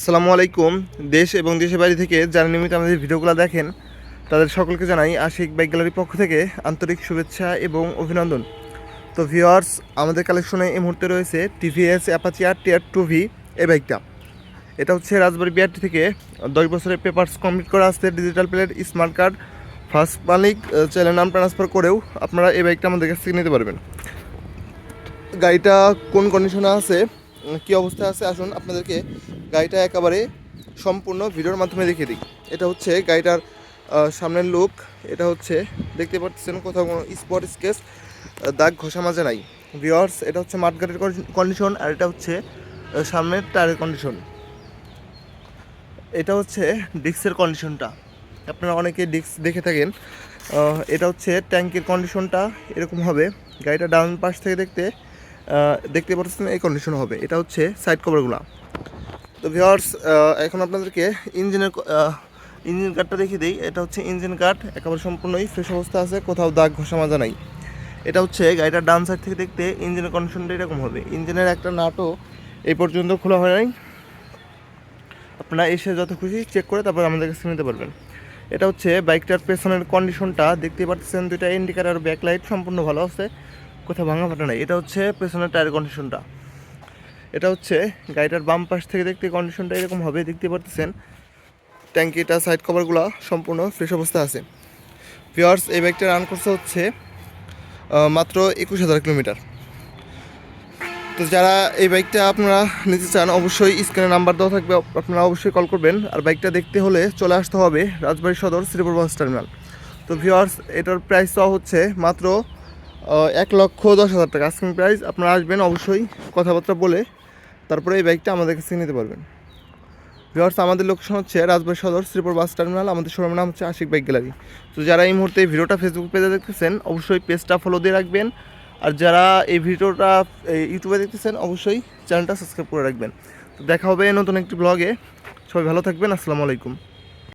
আসসালামু আলাইকুম। দেশ এবং দেশের বাইরে থেকে যারা নিয়মিত আমাদের ভিডিওগুলো দেখেন, তাদের সকলকে জানাই আশিক বাইক গ্যালারির পক্ষ থেকে আন্তরিক শুভেচ্ছা এবং অভিনন্দন। তো ভিওয়ার্স আমাদের কালেকশনে এই মুহূর্তে রয়েছে টিভিএস অ্যাপাচি আর টিয়ার টু ভি এই বাইকটা। এটা হচ্ছে রাজবাড়ি বিআরটি থেকে দশ বছরের পেপার্স কমপ্লিট করা আসছে digital plate smart card first মালিক চ্যানেল নাম ট্রান্সফার করেও আপনারা এই বাইকটা আমাদের কাছ থেকে নিতে পারবেন। গাড়িটা কোন কন্ডিশনে আছে? কি অবস্থা আছে? আসুন আপনাদেরকে গাড়িটা একেবারে সম্পূর্ণ ভিডিওর মাধ্যমে দেখিয়ে দিই। এটা হচ্ছে গাড়িটার সামনের লুক এটা হচ্ছে, দেখতে পাচ্ছেন কোথাও কোনো স্পট স্কেচ দাগ ঘষা মাঝে নাই। ভিওয়ার্স এটা হচ্ছে মাঠ গাড়ির কন্ডিশন আর এটা হচ্ছে সামনের টায়ারের কন্ডিশন এটা হচ্ছে ডিস্কের কন্ডিশনটা আপনারা অনেকে ডিস্ক দেখে থাকেন। এটা হচ্ছে ট্যাঙ্কের কন্ডিশনটা এরকম হবে। গাড়িটা ডাউন পাশ থেকে দেখতে দেখতে পাচ্ছেন এই কন্ডিশন হবে। এটা হচ্ছে সাইড কভারগুলো তো ভিওয়ার্স এখন আপনাদেরকে ইঞ্জিনের ইঞ্জিন কার্ডটা দেখিয়ে দিই। এটা হচ্ছে ইঞ্জিন কার্ড একেবারে সম্পূর্ণই ফ্রেশ অবস্থা আছে, কোথাও দাগ ঘষা মাজা নাই। এটা হচ্ছে গাড়িটার ডান সাইড থেকে দেখতে ইঞ্জিনের কন্ডিশনটা এরকম হবে। ইঞ্জিনের একটা নাটও এই পর্যন্ত খোলা হয় নাই। আপনারা এসে যত খুশি চেক করে তারপর আমাদের কাছে নিতে পারবেন। এটা হচ্ছে বাইকটার পেছনের কন্ডিশনটা দেখতে পাচ্ছেন দুইটা ইন্ডিকেটার ব্যাকলাইট সম্পূর্ণ ভালো আছে। কোথাও ভাঙা ফাটা নাই। এটা হচ্ছে পেছনের টায়ার কন্ডিশনটা এটা হচ্ছে গাড়িটার বাম পাশ থেকে দেখতে কন্ডিশনটা এরকম হবে, দেখতে পারতেছেন? ট্যাঙ্কিটা সাইড কভারগুলো সম্পূর্ণ ফ্রেশ অবস্থা আছে। ভিওয়ার্স এই বাইকটা রান করছে হচ্ছে মাত্র একুশ হাজার কিলোমিটার। তো যারা এই বাইকটা আপনারা নিতে চান, অবশ্যই স্ক্রিনে নাম্বার দেওয়া থাকবে, আপনারা অবশ্যই কল করবেন। আর বাইকটা দেখতে হলে চলে আসতে হবে রাজবাড়ি সদর শ্রীপুর বাস টার্মিনাল তো ভিওয়ার্স এটার প্রাইস হচ্ছে মাত্র এক লক্ষ দশ হাজার টাকা। আস্কিং প্রাইস আপনারা আসবেন অবশ্যই কথাবার্তা বলে, তারপরে এই বাইকটা আমাদের কাছে নিতে পারবেন। ভিওয়ার্স আমাদের লোকেশন হচ্ছে রাজবাড়ী সদর, শ্রীপুর বাস টার্মিনাল আমাদের শোরুমের নাম হচ্ছে আশিক বাইক গ্যালারি তো যারা এই মুহূর্তে এই ভিডিওটা ফেসবুক পেজে দেখতেছেন, অবশ্যই পেজটা ফলো দিয়ে রাখবেন। আর যারা এই ভিডিওটা ইউটিউবে দেখতেছেন, অবশ্যই চ্যানেলটা সাবস্ক্রাইব করে রাখবেন। তো দেখা হবে নতুন একটি ব্লগে সবাই ভালো থাকবেন, আসসালামু আলাইকুম।